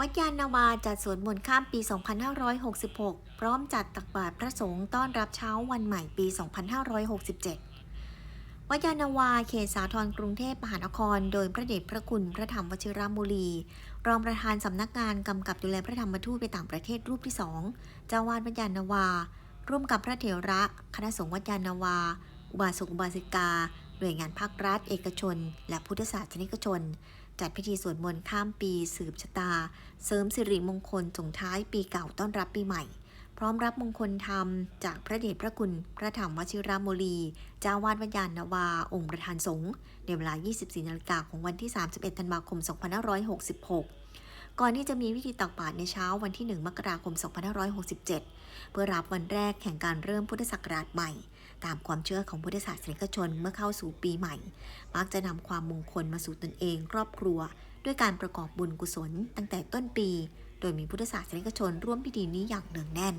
วัดยานนาวาจัดสวดมนต์ข้ามปี 2566 พร้อมจัดตักบาตรพระสงฆ์ต้อนรับเช้าวันใหม่ปี 2567 วัดยานนาวาเขตสาทรกรุงเทพมหานคร โดยพระเดชพระคุณพระธรรมวชิรมุลี รองประธานสำนักงานกำกับดูแลพระธรรมทูตไปต่างประเทศรูปที่สองเจ้าวาดวัดยานนาวา ร่วมกับพระเถระ คณะสงฆ์วัดยานนาวา อุบาสกอุบาสิกา หน่วยงานภาครัฐ เอกชน และพุทธศาสนิกชน จัดพิธีสวดมนต์ข้ามปี สืบชะตา เสริมสิริมงคลส่งท้ายปีเก่าต้อนรับปีใหม่ พร้อมรับมงคลธรรม จากพระเดชพระคุณ พระธรรมวชิรโมลีเจ้าวาดวัดยานนาวา องค์ประธานสงฆ์ในเวลา 24 นาฬิกาของวันที่ 31 ธันวาคม 2566 ก่อนที่จะมีพิธีตักบาตรในเช้าวันที่ 1 มกราคม 2567 เพื่อรับวันแรกแห่งการเริ่มพุทธศักราชใหม่ ตามความเชื่อของพุทธศาสนิกชนเมื่อเข้าสู่ปีใหม่ มักจะนำความมงคลมาสู่ตนเองครอบครัว ด้วยการประกอบบุญกุศลตั้งแต่ต้นปี โดยมีพุทธศาสนิกชนร่วมพิธีนี้อย่างเนืองแน่น